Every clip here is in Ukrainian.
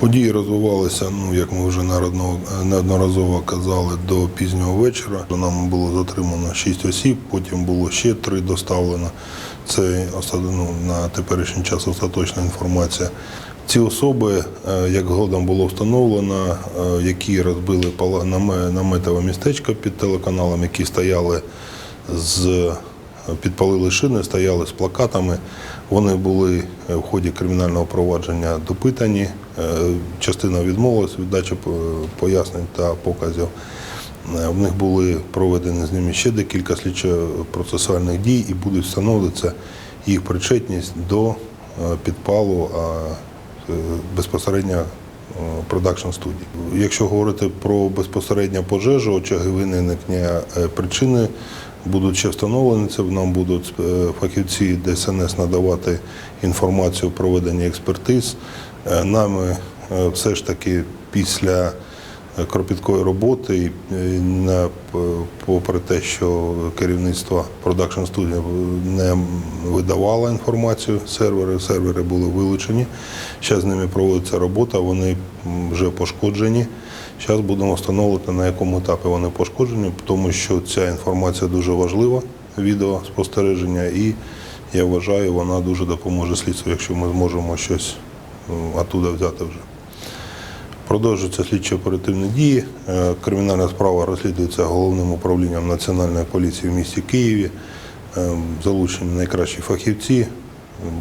Події розвивалися, ну як ми вже неодноразово казали, до пізнього вечора. Нам було затримано 6 осіб, потім було ще 3 доставлено. Це ну, на теперішній час остаточна інформація. Ці особи, е, як згодом було встановлено, е, які розбили наметове містечко під телеканалом, які стояли з підпалили шини, стояли з плакатами. Вони були е, в ході кримінального провадження допитані. Е, Частина відмовилась від дачі е, пояснень та показів. В них були проведені з ними ще декілька слідчо-процесуальних дій і будуть встановлюватися їх причетність до підпалу безпосередньо продакшн студії. Якщо говорити про безпосередньо пожежу, очаги виникнення причини будуть ще встановлені. Це нам будуть е, фахівці ДСНС надавати інформацію про проведення експертиз. Е, Нами е, все ж таки після кропіткої роботи, і, е, на- попри те, що керівництво продакшн студії не видавало інформацію, сервери, сервери були вилучені. Зараз з ними проводиться робота, вони вже пошкоджені. Зараз будемо встановлювати, на якому етапі вони пошкоджені, тому що ця інформація дуже важлива, відеоспостереження, і я вважаю, вона дуже допоможе слідству, якщо ми зможемо щось оттуда взяти вже. Продовжуються слідчі оперативні дії. Е, Кримінальна справа розслідується головним управлінням Національної поліції в місті Києві. Е, Залучені найкращі фахівці.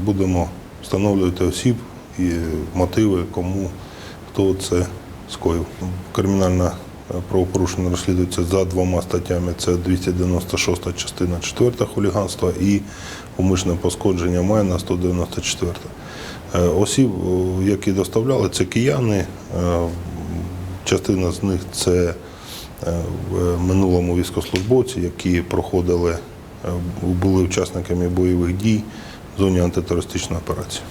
Будемо встановлювати осіб і мотиви, кому хто це скоїв. Кримінальна е, правопорушення розслідується за двома статтями. Це 296 частина 4 хуліганства і умисне пошкодження майна 194. Е, Осіб, які доставляли, це кияни. Е, Частина з них це е, в минулому військовослужбовці, які проходили, е, були учасниками бойових дій в зоні антитерористичної операції.